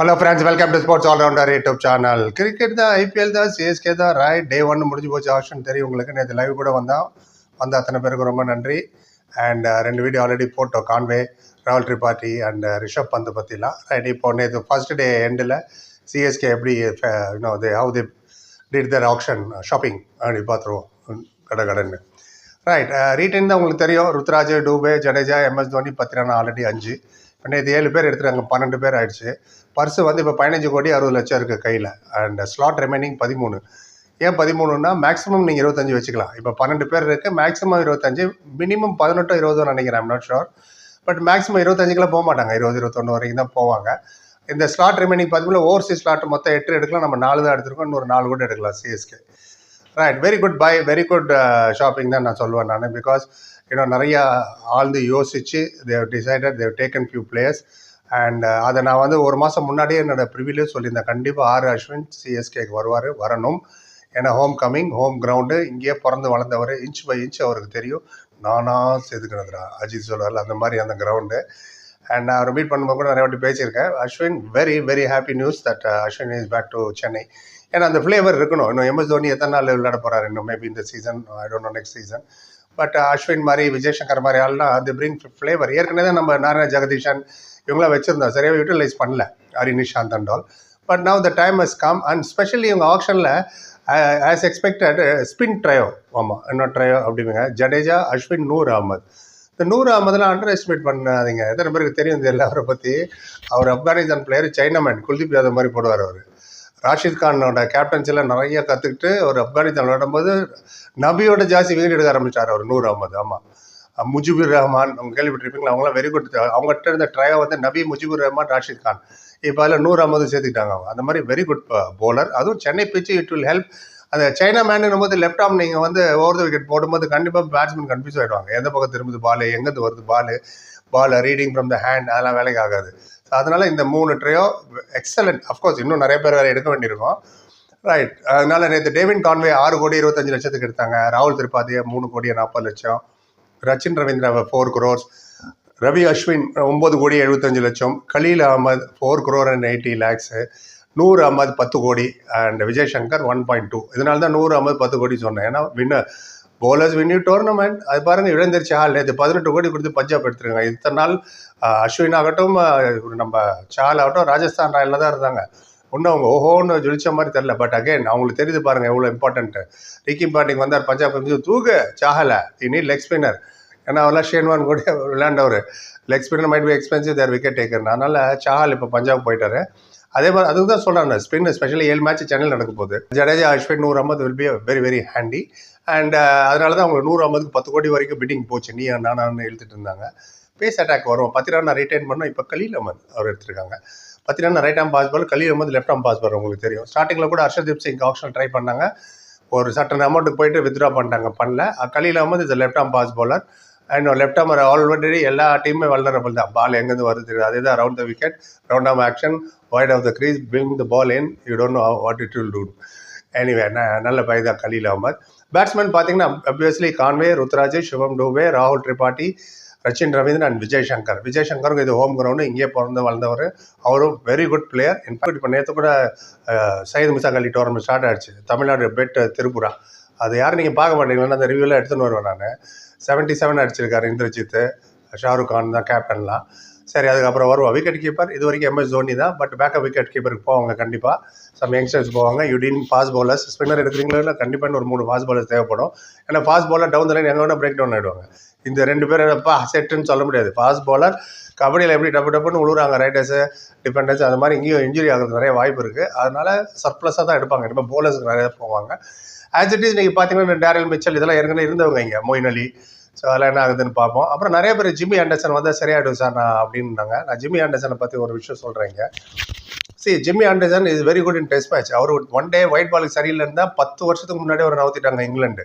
Hello friends welcome to sports allrounder YouTube channel cricket தான் IPL தான் CSK தான் right day one முடிஞ்சு போச்சு ஆப்ஷன் தெரியும் உங்களுக்கு. நேற்று லைவ் கூட வந்தால் வந்த அத்தனை பேருக்கு ரொம்ப நன்றி. அண்ட் uh, ரெண்டு வீடியோ ஆல்ரெடி போட்டோம் கான்வே ராவல் திரிபாட்டி அண்ட் ரிஷப் பந்த் பற்றிலாம் ரைட் இப்போ நேற்று ஃபர்ஸ்ட் டே எண்டில் சிஎஸ்கே எப்படி you know they how the did their auction shopping அப்படி பார்த்துருவோம். கடை கடைன்னு. ரைட் ரீட்டைன் uh, தான் உங்களுக்கு தெரியும். ருத்ராஜ் டூபே ஜடேஜா எம்எஸ் தோனி பத்திரானா ஆல்ரெடி அஞ்சு. நேற்று ஏழு பேர் எடுத்துட்டாங்க பன்னெண்டு பேர் ஆயிடுச்சு. பர்ஸு வந்து இப்போ பதினஞ்சு கோடி அறுபது லட்சம் இருக்குது கையில். அண்ட் ஸ்லாட் ரிமைனிங் பதிமூணு. ஏன் பதிமூணுன்னா மேக்ஸிமம் நீங்கள் இருபத்தஞ்சு வச்சுக்கலாம். இப்போ பன்னெண்டு பேர் இருக்குது மேக்ஸிமம் இருபத்தஞ்சு மினிமம் பதினெட்டோ இருபதோ நினைக்கிறேன். I'm not sure but maximum இருபத்தஞ்சுக்கெல்லாம் போக மாட்டாங்க. இருபது இருபத்தொன்று வரைக்கும் தான் போவாங்க. இந்த ஸ்லாட் ரிமைனிங் பார்த்தீங்கன்னா ஓவர்சீஸ் ஸ்லாட் மொத்தம் எட்டு எடுக்கலாம். நம்ம நாலு தான் எடுத்துருக்கோம். இன்னொரு நாலு கூட எடுக்கலாம் CSK right very good buy very good shopping தான் நான் சொல்லுவேன் நான் பிகாஸ் இன்னும் நிறையா ஆழ்ந்து யோசிச்சு they decided they taken few players and அதை நான் வந்து ஒரு மாதம் முன்னாடியே என்னோட ப்ரிவிலேஜ் சொல்லியிருந்தேன். கண்டிப்பாக ஆர் அஸ்வின் சிஎஸ்கேக்கு வருவார் வரணும். ஏன்னா ஹோம் கம்மிங் ஹோம் கிரவுண்டு இங்கேயே பிறந்து வளர்ந்தவர் இன்ச் பை இன்ச் அவருக்கு தெரியும். நானா செதுக்கினதுரா அஜித் சொல்வார் அந்த மாதிரி அந்த கிரவுண்டு அண்ட் நான் அவர் மீட் பண்ணும்போது கூட நிறைய வாட்டி பேசியிருக்கேன். Ashwin very very happy news that Ashwin is back to Chennai ஏன்னா அந்த ஃப்ளேவர் இருக்கணும். இன்னும் எம்எஸ் தோனி எத்தனை நாள் விளையாட போகிறாரு இன்னும் மேபி இந்த season I don't know next season but Ashwin மாதிரி விஜய் சங்கர் மாதிரி ஆள்லாம் அது பிரிங் ஃப்ளேவர் ஏற்கனவே தான் நம்ம நாராயண ஜெகதீஷன் இவங்களாம் வச்சுருந்தோம். சரியாக யூட்டிலைஸ் பண்ணல. Hari Nishanth and all but now the time has come and specially இவங்க ஆப்ஷனில் ஆஸ் எக்ஸ்பெக்டட் ஸ்பின் ட்ரையோ ஆமாம் இன்னும் ட்ரையோ அப்படிங்க ஜடேஜா அஸ்வின் நூர் அகமது இந்த நூர் அகமதுலாம் அண்டர் எஸ்டிமேட் பண்ணாதீங்க. எத்தனை பேருக்கு தெரியும் தெரியல அவரை பற்றி அவர் ஆப்கானிஸ்தான் பிளேயர் சைனாமேன் குல்தீப் யாதவ் மாதிரி போடுவார் அவர். ராஷித் கானோட கேப்டன்சியில் நிறைய கற்றுக்கிட்டு அவர் ஆப்கானிஸ்தான் விளையாடும்போது நபியோட ஜாஸ்தி விக்கெட் எடுக்க ஆரம்பிச்சார் அவர் நூறு அகமது. ஆமாம் முஜிபுர் ரஹ்மான் அவங்க கேள்விப்பட்டிருப்பீங்களா? அவங்களாம் வெரி குட் அவங்ககிட்ட இருந்த ட்ரையை வந்து நபி முஜிபுர் ரஹ்மான் ராஷித் கான். இப்போ அதில் நூறு ஐம்பது சேர்த்துக்கிட்டாங்க அவங்க. அந்த மாதிரி வெரி குட் போலர் அதுவும் Chennai pitch it will help அந்த சைனா மேனுங்கும் போது லெஃப்ட் ஆம் நீங்கள் வந்து ஓவர் த விக்கெட் போடும்போது கண்டிப்பாக பேட்ஸ்மேன் கன்ஃபியூஸ் ஆகிடுவாங்க எந்த பக்கம் திரும்புது பால் எங்கேருந்து வருது ball ball reading from the hand அதெல்லாம் வேலைக்கு ஆகாது. ஸோ அதனால் இந்த மூணு ட்ரையோ எக்ஸலண்ட் அஃப்கோர்ஸ் இன்னும் நிறைய பேர் வேறு எடுக்க வேண்டியிருக்கும். ரைட் அதனால நேற்று டேவின் கான்வே ஆறு கோடி இருபத்தஞ்சு லட்சத்துக்கு எடுத்தாங்க. ராகுல் திரிபாதியை மூணு கோடியை நாற்பது லட்சம். ரச்சின் ரவீந்திராவை ஃபோர் குரோர்ஸ் ரவி அஸ்வின் ஒம்பது கோடி எழுபத்தஞ்சு லட்சம். Khaleel Ahmed four crore and eighty lakhs நூறு ஐம்பது பத்து கோடி and Vijay Shankar one point two இதனால தான் நூறு ஐம்பது பத்து கோடி சொன்னேன். ஏன்னா வின்னர் போலர்ஸ் வின் டோர்னமெண்ட் அது பாருங்கள் இழந்திருச்சு ஹால் நேற்று பதினெட்டு கோடி கொடுத்து பஞ்சாப் எடுத்துருங்க இத்தனை நாள் அஸ்வின் ஆகட்டும் நம்ம சால் ஆகட்டும் ராஜஸ்தான் ராயலில் தான் இருந்தாங்க. ஒன்றும் அவங்க ஓஹோன்னு ஜொலிச்ச மாதிரி தெரில பட் அகைன் அவங்களுக்கு தெரியுது பாருங்கள் எவ்வளோ இம்பார்ட்டன்ட்டு ரிக்கி பாண்டிங் வந்தார் பஞ்சாப் வந்து தூக்கு சாகலை இனி லெக் ஸ்பின்னர் ஏன்னா அவெல்லாம் ஷேன்வான் கூட விளையாண்டவர். Leg spinner might be expensive they're wicket taker அதனால் சாகல் இப்போ பஞ்சாப் போயிட்டாரு. அதே மாதிரி அதுக்கு தான் சொல்கிறாங்க ஸ்பின் ஸ்பெஷலி ஏழு மேட்ச் சென்னையில் நடக்க போகுது. ஜடேஜா அஸ்வின் நூறு ஐம்பது will be very very handy and அதனால தான் அவங்க நூறு ஐம்பதுக்கு பத்து கோடி வரைக்கும் பிட்டிங் போச்சு. நீ நானான்னு இழுத்துட்டு இருந்தாங்க. பேஸ் அட்டாக் வரும். பத்து ரன் ரிட்டைன் பண்ணோம் இப்போ கலீல் அஹமத் அவர் எடுத்திருக்காங்க. பத்து run right arm pace ball Khaleel left arm pace ball உங்களுக்கு தெரியும். ஸ்டார்டிங்கில் கூட ஹர்ஷதீப் சிங் ஆப்ஷன் ட்ரை பண்ணாங்க. ஒரு சட்டன் அமௌண்ட்டுக்கு போயிட்டு வித்ட்ரா பண்ணிட்டாங்க. பண்ணல. Khaleel Ahmed is left arm pace bowler and left armer already எல்லா டீமுமே வல்னரபிள் தான். பால் எங்கேருந்து வருது? தெரியும் அதே தான் round the wicket round arm action wide of the crease bring the ball in you don't know what it will do anyway நல்ல buy தான் கலீல் அஹமத். பேட்ஸ்மேன் பார்த்தீங்கன்னா அப்வியஸ்லி கான்வே ருத்ராஜ் சிவம் டூபே ராகுல் திரிபாட்டி ரச்சின் ரவீந்திரன் அண்ட் விஜய் சங்கர் விஜய் சங்கருக்கு இது ஹோம் கிரவுண்டு இங்கேயே பிறந்து வளர்ந்தவர் அவரும் வெரி குட் பிளேயர் இன்ஃபேக்ட் இப்போ நேற்று கூட சையது முசாக் அலி டோர்னமெண்ட் ஸ்டார்ட் ஆயிடுச்சு. தமிழ்நாடு பெட் திருப்புரா. அது யாரும் நீங்கள் பார்க்க மாட்டீங்களா? அந்த ரிவ்யூவில் எடுத்துன்னு வருவேன் நான். செவன்ட்டி செவன் அடிச்சிருக்காரு இந்திரஜித் ஷாருக் கான் தான் கேப்டன்லாம் சரி அதுக்கப்புறம் வருவோம். விக்கெட் கீப்பர் இது வரைக்கும் எம்எஸ் தோனி தான் பட் பேக்கப் விக்கெட் கீப்பருக்கு போவாங்க கண்டிப்பாக சம் யங்ஸ்டர்ஸ் போவாங்க. யுடின் ஃபாஸ்ட் பவுலர்ஸ் ஸ்பின்னர் எடுக்கிறீங்களோ இல்லை கண்டிப்பாக ஒரு மூணு ஃபாஸ்ட் பவுலர்ஸ் தேவைப்படும். ஏன்னா fast bowler down the line எங்கே வேணால் பிரேக் டவுன் ஆகிடுவாங்க இந்த ரெண்டு பேர் எப்பா செட்டுன்னு சொல்ல முடியாது. ஃபாஸ்ட் பவுலர் கபடியில் எப்படி டப்பு டப்புன்னு உழுவுறாங்க ரைடர்ஸு டிஃபெண்டர்ஸ் அது மாதிரி இங்கேயும் இன்ஜுரி ஆகிறது நிறைய வாய்ப்பு இருக்குது அதனால் சர்ப்ளஸாக தான் எடுப்பாங்க. இப்போ போலர்ஸுக்கு நிறைய போவாங்க. ஆஸ் இட் இஸ் நீங்கள் பார்த்தீங்கன்னா டேரல் மிச்சல் இதெல்லாம் ஏற்கனவே இருந்தவங்க இங்கே மொயின் அலி. ஸோ அதெல்லாம் என்ன ஆகுதுன்னு பார்ப்போம். அப்புறம் நிறைய பேர் ஜிம்மி ஆண்டர்சன் வந்தால் சரியாயிடும் சார் நான் அப்படின்னாங்க. நான் ஜிம்மி ஆண்டர்சனை பற்றி ஒரு விஷயம் சொல்கிறேங்க see Jimmy Anderson is very good in test match our one day white பாலுக்கு சரியில்லைன்னு இருந்தால் பத்து வருஷத்துக்கு முன்னாடி அவர் நவுத்திட்டாங்க இங்கிலாந்து.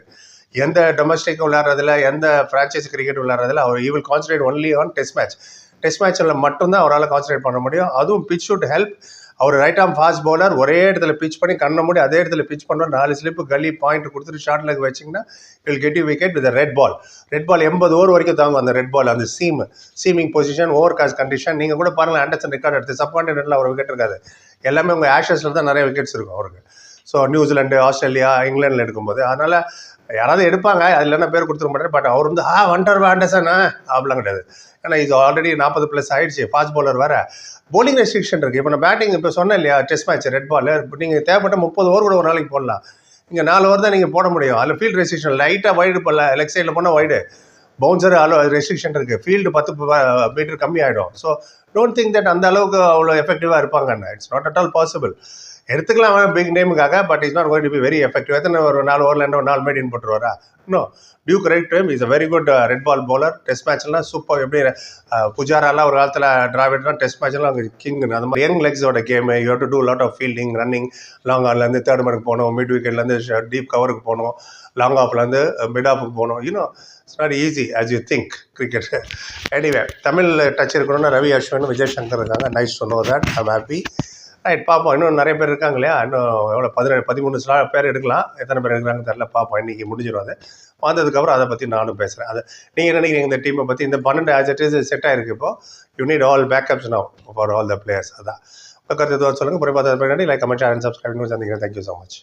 எந்த டொமஸ்டிக் விளையாடுறதுல எந்த ஃப்ரான்ச்சைஸ் கிரிக்கெட் விளையாடுறதில்ல அவர் he will concentrate only on test match test மேட்ச்சில் மட்டும்தான் அவரால் கான்சன்ட்ரேட் பண்ண முடியும். அதுவும் பிச் ஷுட் ஹெல்ப் அவர் ரைட் ஆம் ஃபாஸ்ட் பவுலர் ஒரே இடத்துல பிச் பண்ணி கண்ணை மூடி அதே இடத்துல பிச் பண்ணுவோம் நாலு ஸ்லிப்பு கலி பாயிண்ட் கொடுத்துட்டு ஷார்ட் லெக் வச்சிங்கன்னா he'll get you wicket with red ball red ball எண்பது ஓவர் வரைக்கும் தாங்கும் அந்த ரெட் பால் அந்த seam seaming position overcast condition நீங்கள் கூட பாருங்கள் ஆண்டர்சன் ரெக்கார்ட் எடுத்து சப்பாண்டில் அவர் விக்கெட் இருக்காது. எல்லாமே உங்கள் ஆஷஸில் தான் நிறைய விக்கெட்ஸ் இருக்கும் அவருக்கு. ஸோ நியூசிலாண்டு ஆஸ்திரேலியா இங்கிலாண்டில் எடுக்கும்போது அதனால் யாராவது எடுப்பாங்க அதில் என்ன பேர் கொடுத்துக்க மாட்டேன் பட் அவர் வந்து ஆ வண்டர் ஆண்டர்சன் அப்படிலாம் கிடையாது. ஏன்னா இது ஆல்ரெடி நாற்பது ப்ளஸ் ஆயிடுச்சு ஃபாஸ்ட் பவுலர் வேறு. போலிங் ரெஸ்ட்ரிக்ஷன் இருக்குது இப்போ நான் பேட்டிங் இப்போ சொன்னேன் இல்லையா டெஸ்ட் மேட்ச் ரெட் பால் இப்போ நீங்கள் தேவைப்பட்ட முப்பது ஓவர் கூட ஒரு நாளைக்கு போடலாம். இங்கே நாலு ஓவர் தான் நீங்கள் போட முடியும். அதில் ஃபீல்ட் ரெஸ்ட்ரிக்ஷன் லைட்டாக வைடு போடல. லெக் சைடில் போனால் வைடு பவுன்சர் அளவு ரெஸ்ட்ரிக்ஷன் இருக்குது ஃபீல்டு பத்து மீட்டர் கம்மி ஆகிடும் ஸோ டோன்ட் திங்க் தட் அந்த அளவுக்கு அவ்வளோ எஃபெக்டிவாக இருப்பாங்கண்ணா it's not at all possible எடுத்துக்கலாம் big நேமுக்காக but is not going to be very effective எத்தனை ஒரு நாலு ஓவரில் என்ன ஒரு நாலு மேடின் போட்டுருவாரா? இன்னும் due correct time is a very good red ball bowler test மேட்ச்லாம் super எப்படி uh, புஜாராலாம் ஒரு காலத்தில் டிராவிட்லாம் டெஸ்ட் மேட்ச்லாம் அவங்க கிங் அந்த மாதிரி young லெக்ஸோட game you to do lot of fielding running long ஆர்லேருந்து third மேனுக்கு போகணும். மிட் விக்கெட்லேருந்து டீப் கவருக்கு போகணும். லாங் ஆஃப்லேருந்து மிட் ஆஃபுக்கு போகணும். You know it's not easy as you think cricket anyway Tamil touch இருக்கணும்னா ரவி அஸ்வின் விஜய் சங்கர் இருக்காங்க. Nice to know that I'm happy right பார்ப்போம் இன்னும் நிறைய பேர் இருக்காங்க இல்லையா? இன்னும் எவ்வளோ பதினேழு பதிமூணு சில பேர் எடுக்கலாம். எத்தனை பேர் எடுக்கிறாங்க தெரில பார்ப்போம் இன்றைக்கி முடிஞ்சிடும் அது. வந்ததுக்கப்புறம் அதை பற்றி நானும் பேசுகிறேன் அது நீங்கள் நினைக்கிறீங்க? இந்த டீமை பற்றி இந்த பன்னெண்டு ஆஸ் இட் இஸ் செட் ஆகிருக்கு இப்போ. You need all backups no for all the players அதான். கருத்து எதுவும் சொல்லுங்கள் புரியாத லைக் கமெண்ட் அண்ட் சப்ஸ்கிரைப் சந்திக்கிறேன். Thank you so much